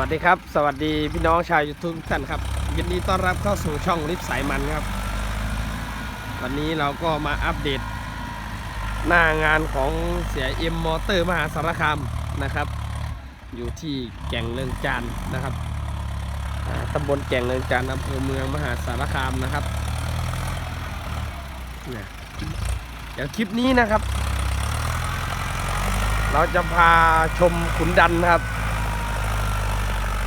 วัสดีครับ สวัสดีพี่น้องชาวยูทูบทุกท่านครับยินดีต้อนรับเข้าสู่ช่องลิฟสายมันครับ วันนี้เราก็มาอัปเดต หน้างานของเสียเอ็มมอเตอร์มหาสารคามนะครับ อยู่ที่แก่งเลืองจานนะครับตำบลแก่งเลืองจานอำเภอเมืองมหาสารคามนะครับเนี่ยเดี๋ยวคลิปนี้นะครับ เราจะพาชมขุนดันนะครับ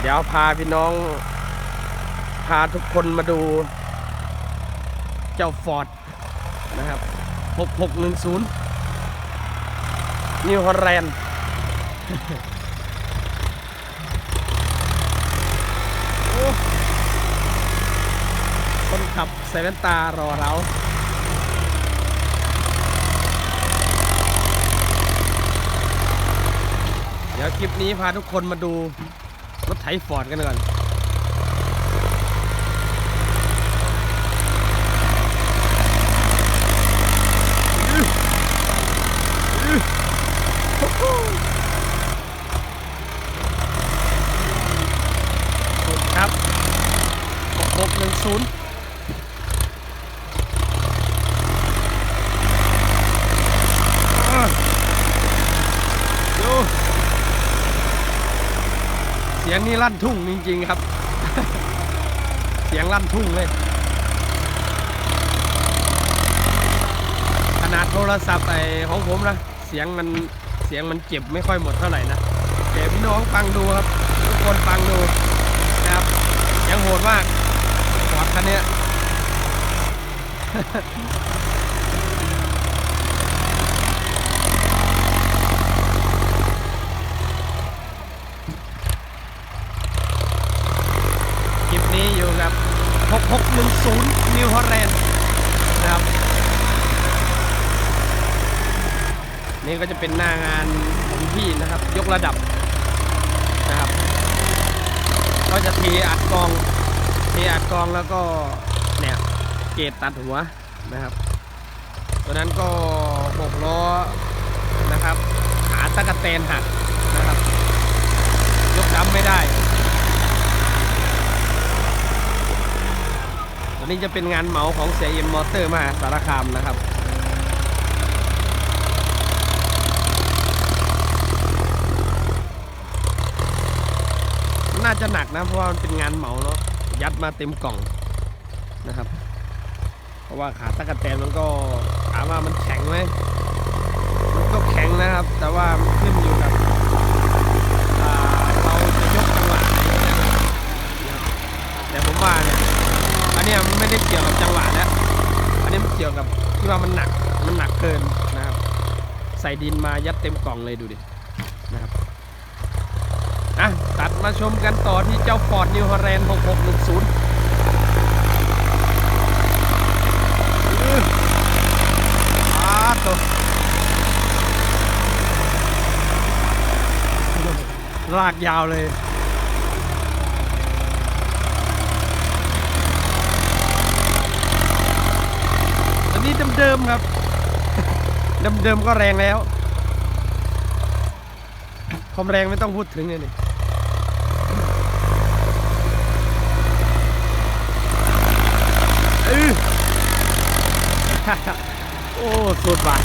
เดี๋ยวพาพี่น้อง พาทุกคนมาดู เจ้าฟอร์ดนะครับ 6610 นิวฮอลแลนด์คนขับใส่แว่นตารอเราเดี๋ยวคลิปนี้พาทุกคนมาดู รถไถฟอร์ดกันก่อนครับหกหนึ่งศูนย์ดูเสียงนี่ลั่นทุ่งจริงๆครับ เสียงลั่นทุ่งเลย ขนาดโทรศัพท์ไอของผมนะ เสียงมันเสียงมันเจ็บไม่ค่อยหมดเท่าไหร่นะเดี๋ยวพี่น้องฟังดูครับ ทุกคนฟังดูนะครับเสียงโหดมากฟอดคันเนี้ย คลิปนี้อยู่กับ 6610 New Holland นะครับนี่ก็จะเป็นหน้างานของพี่นะครับ ยกระดับนะครับ ก็จะเทอัดกองเทอัดกองแล้วก็เนี่ยเกตตัดหัวนะครับตัวนั้นก็หกล้อนะครับ ขาตะกะแตนหักนะครับ ยกดำไม่ได้ ตัว นี้จะเป็นงานเหมาของเสียเอ็มมอเตอร์มหาสารคามนะครับน่าจะหนักนะเพราะว่ามันเป็นงานเหมาเนาะยัดมาเต็มกล่องนะครับ เพราะว่าขาตะกะแตนมันก็ถามว่ามันแข็งไหมมันก็แข็งนะครับ แต่ว่าขึ้นอยู่กับเราจะยกจังหวะไหนนะแต่ผมว่าเนี่ย อันเนี้ยมันไม่ได้เกี่ยวกับจังหวะแล้ว อันนี้มันเกี่ยวกับที่ว่ามันหนัก มันหนักเกินนะครับ ใส่ดินมายัดเต็มกล่องเลยดูดิ นะครับอะตัดมาชมกันต่อที่เจ้า Ford New Holland 6610อื้ออาตัวลากยาวเลย นี้เดิมๆครับ เดิมๆก็แรงแล้วความแรงไม่ต้องพูดถึงเลยนี่อื้อโอ้สุดว่ะ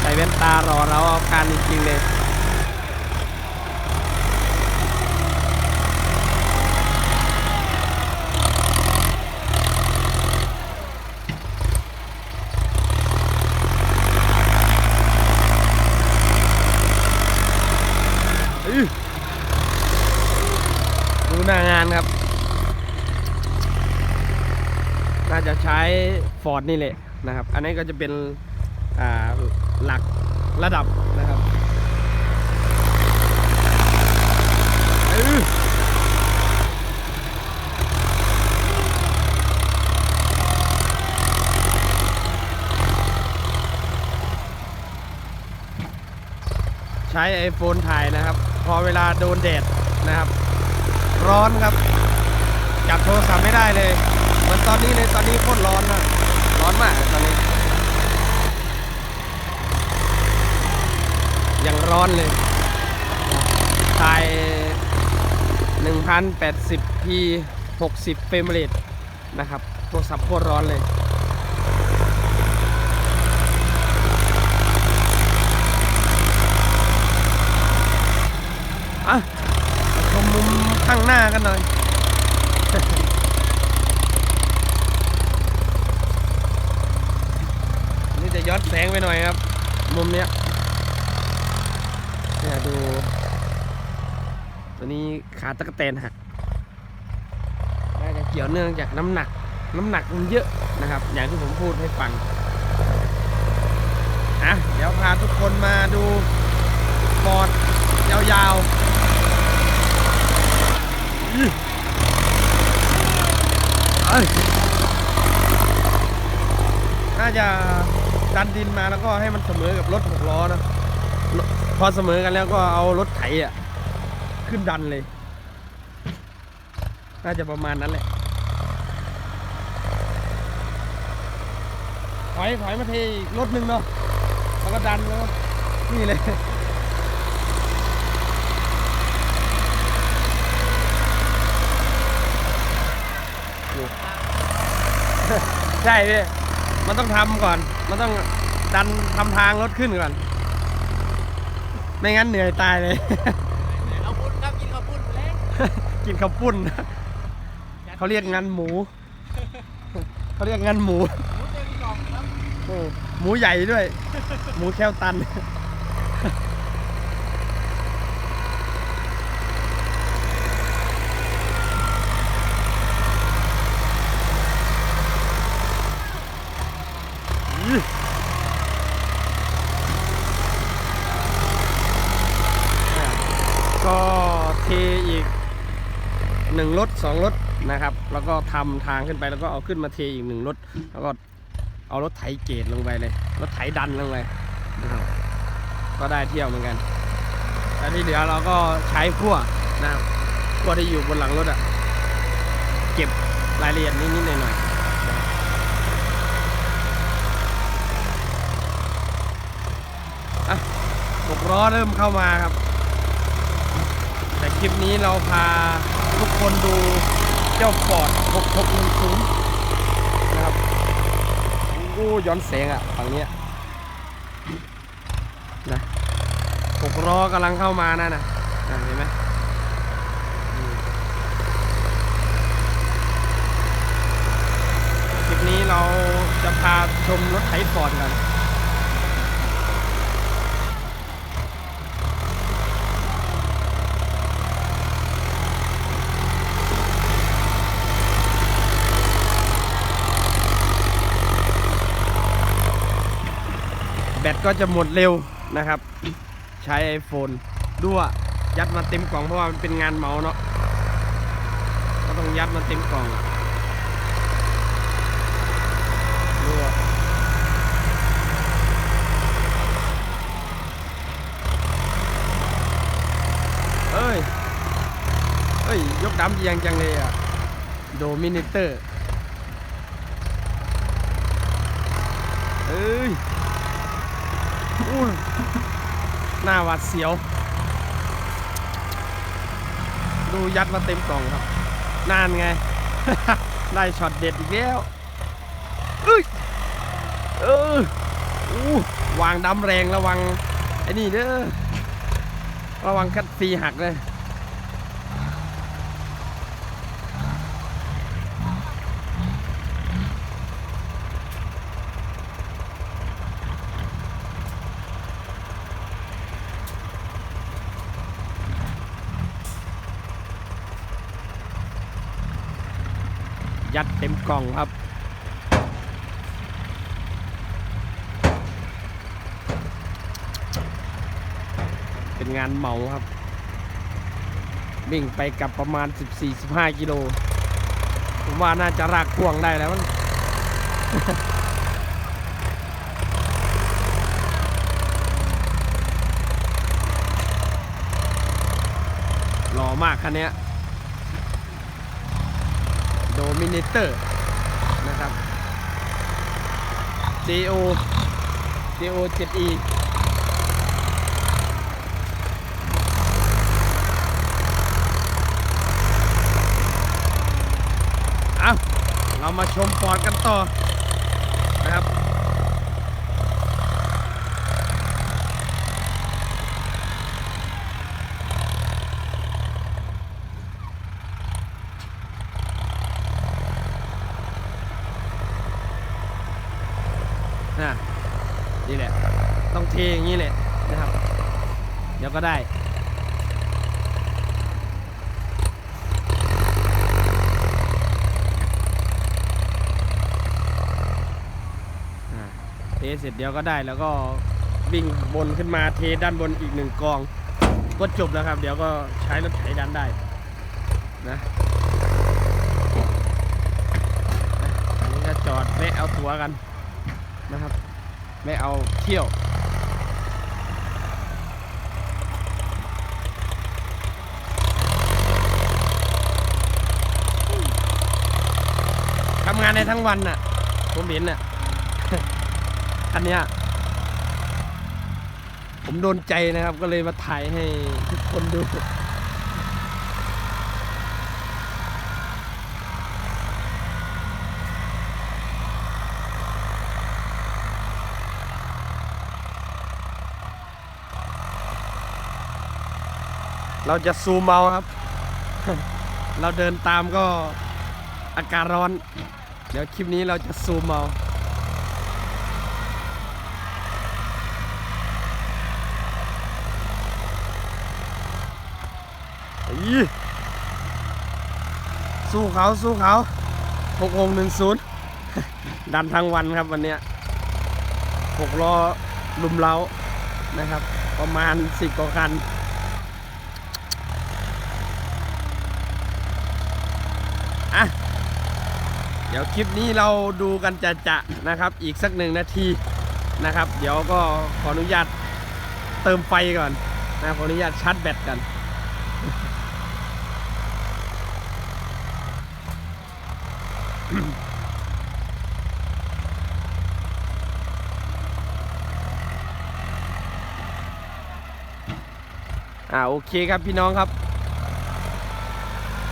ใส่แว่นตารอเราเอาการจริงๆเลยดูหน้างานครับ น่าจะใช้ฟอร์ดนี่แหละนะครับ อันนี้ก็จะเป็นหลัก ระดับนะครับอื้อใช้ iPhone ถ่ายนะครับ พอเวลาโดนแดดนะครับ ร้อนครับ จับโทรศัพท์ไม่ได้เลยเหมันตอนนี้เลยตอนนี้โคตรร้อนนะร้อนมากเลยตอนนี้ ยัง ร้อนเลยถ่าย 1080p 60 เฟรมเรทนะครับโทรศัพท์โคตรร้อนเลยอะชมมุมข้างหน้ากันหน่อย นี่จะย้อนแสงไปหน่อยครับ มุมเนี้ย เนี่ยดู ตัวนี้ขาตะกแตนหักน่าจะเกี่ยวเนื่องจากน้ำหนัก น้ำหนักมันเยอะนะครับ อย่างที่ผมพูดให้ฟังอะเดี๋ยวพาทุกคนมาดูฟอร์ดยาวๆอื้อเอ้ยน่าจะดันดินมาแล้วก็ให้มันเสมอกับรถหกล้อนะ พอเสมอกันแล้วก็เอารถไถอะ ขึ้นดันเลย น่าจะประมาณนั้นแหละ ถอย ถอยมาเทอีกรถหนึ่งเนาะแล้วก็ดันแล้วนี่เลยใช่พี่ มันต้องทำก่อน มันต้องดันทำทางรถขึ้นก่อน ไม่งั้นเหนื่อยตายเลย เอาพุ้นครับกินข้าวพุ้นแล้กินข้าวปุ้น เขาเรียกงานหมู เขาเรียกงานหมู หมูเต็มกล่องครับ โอ้หมูใหญ่ด้วย หมูแควตัน อื้ออะก็ เทอีกหนึ่งรถสองรถนะครับ แล้วก็ทำทางขึ้นไปแล้วก็เอาขึ้นมาเทอีกหนึ่งรถแล้วก็เอารถไถเกตลงไปเลยรถไถดันลงไปนะครับก็ได้เที่ยวเหมือนกันแล้วที่เหลือเราก็ใช้พั่วนะครับพั่วที่อยู่บนหลังรถอะเก็บรายละเอียดนิดๆหน่อยๆนะครับอะหกล้อเริ่มเข้ามาครับ ลิปนี้เราพาทุกคนดูเจ้าฟอร์ด6610 นะครับโอ้ย้อนแสงอะฝั่งนี้นะหกล้อกำลังเข้ามานั่นนะนะเห็นไหมอืมคลิปนี้เราจะพาชมรถไถฟอร์ดกัน แบตก็จะหมดเร็วนะครับ ใช้ iPhone ด้วยยัดมาเต็มกล่องเพราะว่ามันเป็นงานเมาเนาะก็ต้องยัดมาเต็มกล่องด้วยเอ้ย เอ้ย ยกดำเอียังจังเลยอะโดมินิเตอร์ เอ้ย อู้หน้าหวัดเสียว ดูยัดมาเต็มกล่องครับนานไง ได้ช็อตเด็ดอีกแล้วเอ้ยเอออู้วางดำแรงระวังไอ้นี่เด้อระวังคัดฟีหักเลย ยัดเต็มกล่องครับ เป็นงานเหมาครับ วิ่งไปกับประมาณ 14-15 กิโล ผมว่าน่าจะรากพ่วงได้แล้วมั้งหล่อมากคันนี้ โดมินิเตอร์นะครับ JO JO 7E เอาเรามาชมปอดกันต่อนะครับ นะ นี่แหละ ต้องเทอย่างนี้แหละนะครับ เดี๋ยวก็ได้เทเสร็จเดี๋ยวก็ได้แล้วก็วิ่งบนขึ้นมาเทด้านบนอีกหนึ่งกอง ก็จบแล้วครับ เดี๋ยวก็ใช้รถไถดันได้นะอันนี้ก็จอดแวะเอาตัวกัน แวะเอาเที่ยว ทำงานในทั้งวันน่ะ ผมเห็นน่ะ อันเนี้ย ผมโดนใจนะครับ ก็เลยมาถ่ายให้ทุกคนดู เราจะซูมเอาครับ เราเดินตามก็อากาศร้อน เดี๋ยวคลิปนี้เราจะซูมเอาอีสู้เขาสู้เขาหกหกหนึ่งศูนย์ดันทั้งวันครับวันเนี้ยหกล้อลุมเล้านะครับ ประมาณสิบกว่าคัน อะ เดี๋ยวคลิปนี้เราดูกันจะจะๆนะครับ อีกสักหนึ่งนาทีนะครับ เดี๋ยวก็ขออนุญาตเติมไฟก่อนนะขออนุญาตชาร์จแบตกันอ่าโอเคครับพี่น้องครับ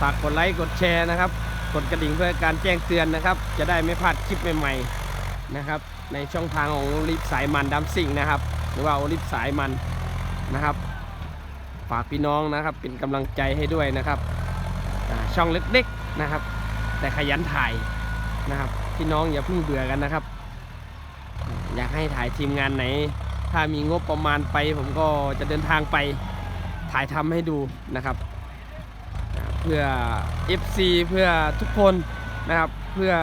ฝากกดไลค์กดแชร์นะครับ กดกระดิ่งเพื่อการแจ้งเตือนนะครับ จะได้ไม่พลาดคลิปใหม่ๆนะครับ ในช่องทางของลิฟสายมันดัมซิ่งนะครับ หรือว่าลิฟสายมันนะครับ ฝากพี่น้องนะครับเป็นกำลังใจให้ด้วยนะครับช่องเล็กๆนะครับ แต่ขยันถ่ายนะครับพี่น้องอย่าเพิ่งเบื่อกันนะครับ อยากให้ถ่ายทีมงานไหน ถ้ามีงบประมาณไป ผมก็จะเดินทางไปถ่ายทำให้ดูนะครับ เพื่อ FC เพื่อทุกคนนะครับ เพื่อ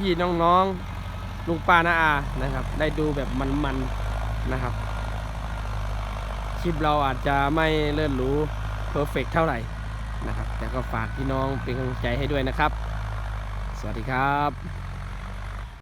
พี่ๆน้องๆลุงป้าน้าอานะครับ ได้ดูแบบมันๆนะครับ คลิปเราอาจจะไม่เลื่อนรู้เพอร์เฟกเท่าไหร่นะครับ แต่ก็ฝากพี่น้องเป็นกำลังใจให้ด้วยนะครับ สวัสดีครับ